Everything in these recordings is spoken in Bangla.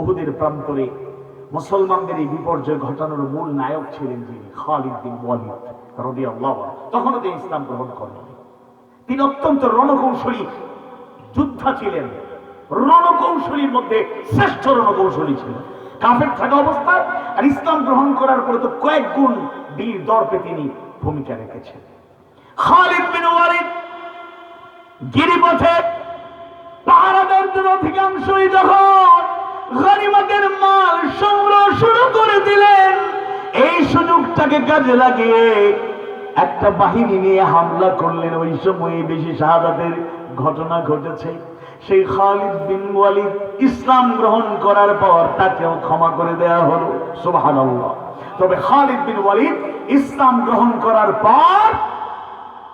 ওহুদের প্রান্তরে মুসলমানদের এই বিপর্যয় ঘটানোর মূল নায়ক ছিলেন যিনি খালিদ বিন ওয়ালিদ আনহু। তখনও তিনি ইসলাম গ্রহণ করেন তিনি অত্যন্ত রণকৌশলী, যোদ্ধা ছিলেন। রণকৌশলীর মধ্যে শ্রেষ্ঠ রণকৌশলী ছিলেন। কাফের থাকা অবস্থায় আর ইসলাম গ্রহণ করার পরে তো কয়েক গুণ বীর দর্পে তিনি ভূমিকা রেখেছেন। খালিদ বিন ওয়ালিদ গিরিপথে পাহারাদের অধিকাংশই যখন গনিমতের মাল সংগ্রহ শুরু করে দিলেন। এই সুযোগটাকে কাজে লাগিয়ে একটা বাহিনী নিয়ে হামলা করলেন। ওই সময়ে বেশি শাহাদাতের ঘটনা ঘটেছে। সেই খালিদ বিন ওয়ালিদ ইসলাম গ্রহণ করার পর তাকেও ক্ষমা করে দেয়া হলো। সুবহানাল্লাহ। তবে খালিদ বিন ওয়ালিদ ইসলাম গ্রহণ করার পর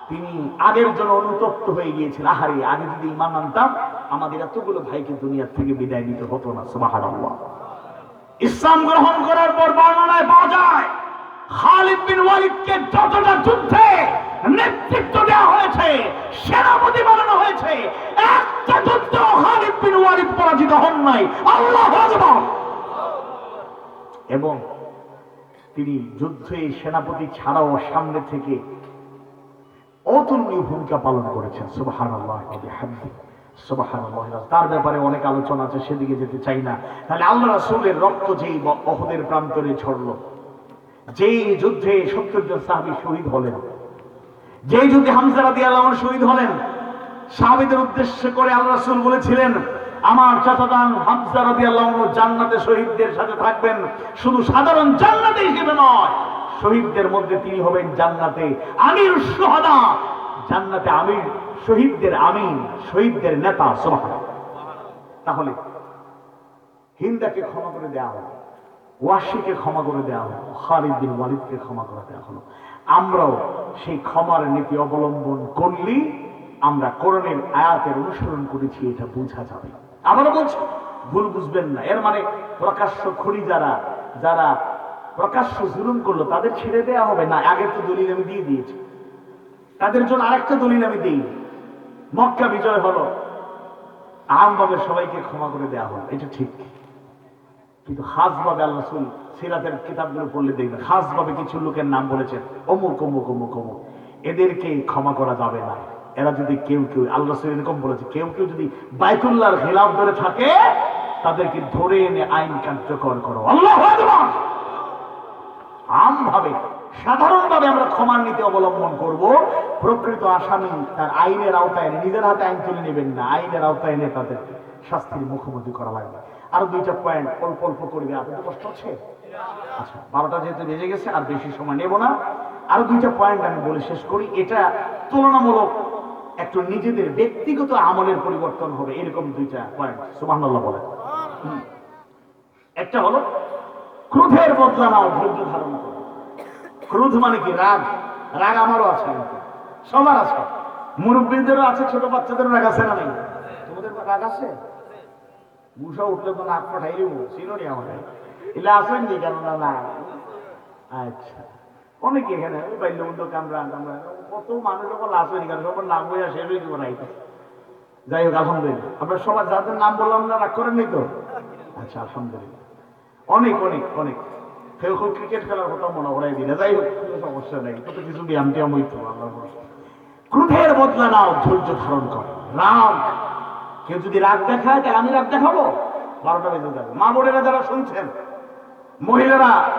তিনি আগের জন্য অনুতপ্ত হয়ে গিয়েছেন আহারে, আগে যদি ইমান আনতাম আমাদের এতগুলো ভাইকে দুনিয়ার থেকে বিদায় নিতে হতো না, সুবহানাল্লাহ। ইসলাম গ্রহণ করার পর বর্ণনায় পাওয়া যায়, খালিদ বিন ওয়ালিদকে যতটা যুদ্ধে নেতৃত্ব দেওয়া হয়েছে, সেনাপতি বানানো হয়েছে, একটা যুদ্ধ খালিদ বিন ওয়ালিদ পরাজিত হন নাই। আল্লাহ এবং তিনি যুদ্ধে সেনাপতি ছাড়াও সামনে থেকে অতুলনীয় ভূমিকা পালন করেছেন সুবাহান সুবাহান তার ব্যাপারে অনেক আলোচনা আছে, সেদিকে যেতে চাই না। তাহলে আল্লাহ রাসূলের রক্ত যেই অহদের প্রান্তরে ঝরল, যেই যুদ্ধে সত্তর জন সাহাবী শহীদ হলেন, যেই যুদ্ধে হামজা রাদিয়াল্লাহু আনহু শহীদ হলেন, সাহাবীদের উদ্দেশ্য করে আল্লাহ রাসূল বলেছিলেন, আমার চাচাদান হামজা রাদিয়াল্লাহু আনহু জান্নাতে শহীদদের সাথে থাকবেন। শুধু সাধারণ জান্নাতে হিসেবে নয়, শহীদদের মধ্যে তিনি হবেন জান্নাতে আমির সুহাদা জান্নাতে আমির শহীদদের আমিন, শহীদদের নেতা, সুবহানাল্লাহ। তাহলে হিন্দাকে ক্ষমা করে দেওয়া হলো, ওয়াসিকে ক্ষমা করে দেওয়া হলো, খালিদ ওয়ালিদকে ক্ষমা করে দেওয়া হলো। আমরাও সেই ক্ষমার নীতি অবলম্বন করলেই আমরা করণের আয়াতের অনুসরণ করেছি, এটা বোঝা যাবে। আবারও বলছি, ভুল বুঝবেন না। এর মানে প্রকাশ্য খড়ি যারা যারা প্রকাশ্য জুলুম করল, তাদের ছেড়ে দেওয়া হবে না। আগের তো দলিল আমি দিয়ে দিয়েছি। তাদের জন্য আরেকটা দলিল আমি দিই। মক্কা বিজয় হলো। আমভাবে সবাইকে ক্ষমা করে দেওয়া হলো। এটা ঠিক। কিন্তু খাসভাবে আল্লাহ রসুল সিরাতের কিতাবগুলো পড়লে দেখবেন খাসভাবে কিছু লোকের নাম বলেছেন, অমুক অমুক অমুক অমুক। এদেরকে ক্ষমা করা যাবে না। এরা যদি কেউ কেউ, আল্লাহ রসুল এরকম বলেছে, কেউ কেউ যদি বাইতুল্লাহর খেলাফ ধরে থাকে, তাদেরকে ধরে এনে আইন কার্যকর করো। আল্লাহ আমভাবে সাধারণভাবে আমরা ক্ষমার নীতি অবলম্বন করব? প্রকৃত আসামি তার আইনের আওতায় নিজের হাতে আইন তুলে নেবেন না। আইনের আওতায় এনে তাদের শাস্তির মুখোমুখি করা লাগবে। আরও দুইটা পয়েন্ট অল্প অল্প করবে আপনাদের কষ্ট হচ্ছে? আচ্ছা বারোটা যেহেতু বেজে গেছে, আর বেশি সময় নেব না। আরও দুইটা পয়েন্ট আমি বলে শেষ করি। এটা তুলনামূলক একটু নিজেদের ব্যক্তিগত আমলের পরিবর্তন হবে, এরকম দুইটা পয়েন্ট সুবহানাল্লাহ বলে একটা হলো, ক্রোধের বদলা নাও, ধৈর্য ধারণ করো। ক্রোধ মানে কি? রাগ। রাগ আমারও আছে সবার আছে। মুরব্বীদেরও আছে, ছোট বাচ্চাদেরও রাগ আছে না নেই? তোমাদের রাগ আছে? মুসা উঠলে তো নাক পাঠাই চিনি আমার এলে আসেন নি কেন না? না আচ্ছা। অনেকে এখানে, ওই বাল্যবন্ধ কামরা কামরা কত মানুষ যখন আসেনি কেন সবার নাম বইয়া শেষ হয়ে যাব নাইতে যাই হোক, আলহামদুলিল্লাহ। আমরা সবার যাদের নাম বললাম না রাগ করেননি তো? আচ্ছা আলহামদুলিল্লাহ। অনেক অনেক অনেক। কেউ ক্রিকেট খেলার কথা মনে করাই দিলে। যাই হোক, কোনো সমস্যা নেই। কত কিছু ব্যায়াম ট্যাম হইতো আল্লাহ। ক্রোধের বদলা নাও, ধৈর্য ধারণ করে। রাগ। কেউ যদি রাগ দেখায়, তাহলে আমি রাগ দেখাবো। বারোটা বেজে যাবে। মা বোনেরা যারা শুনছেন, মহিলারা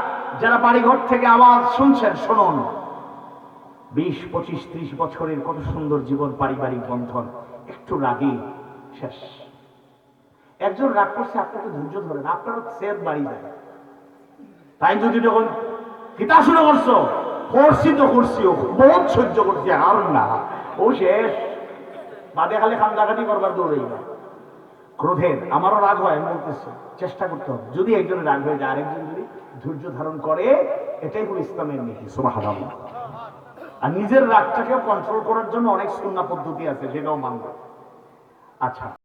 যারা বাড়িঘর থেকে আওয়াজ শুনছেন, শুনুন। বিশ, পঁচিশ, ত্রিশ বছরের কত সুন্দর জীবন, পারিবারিক বন্ধন। একটু রাগই শেষ। একজন রাগ করছে, আপনাকে ধৈর্য ধরেন আপনারও সেদ বাড়ি যায়। তাই যদি যখন কিতা শুরু করছ করছি তো করছি, ও বহুত সহ্য করছি, আর না। ও শেষ। বাদে খালি খান্দাখাটি করবার দৌড়েই না। ক্রোধের, আমারও রাগ হয়, আমি বলতেছি, চেষ্টা করতে হবে। যদি একজন রাগ হয়ে যায়, আরেকজন যদি ধৈর্য ধারণ করে, এটাই হলো ইসলামের নীতি সুবাহ আর নিজের রাগটাকেও কন্ট্রোল করার জন্য অনেক সুন্না পদ্ধতি আছে, সেটাও মানব। আচ্ছা।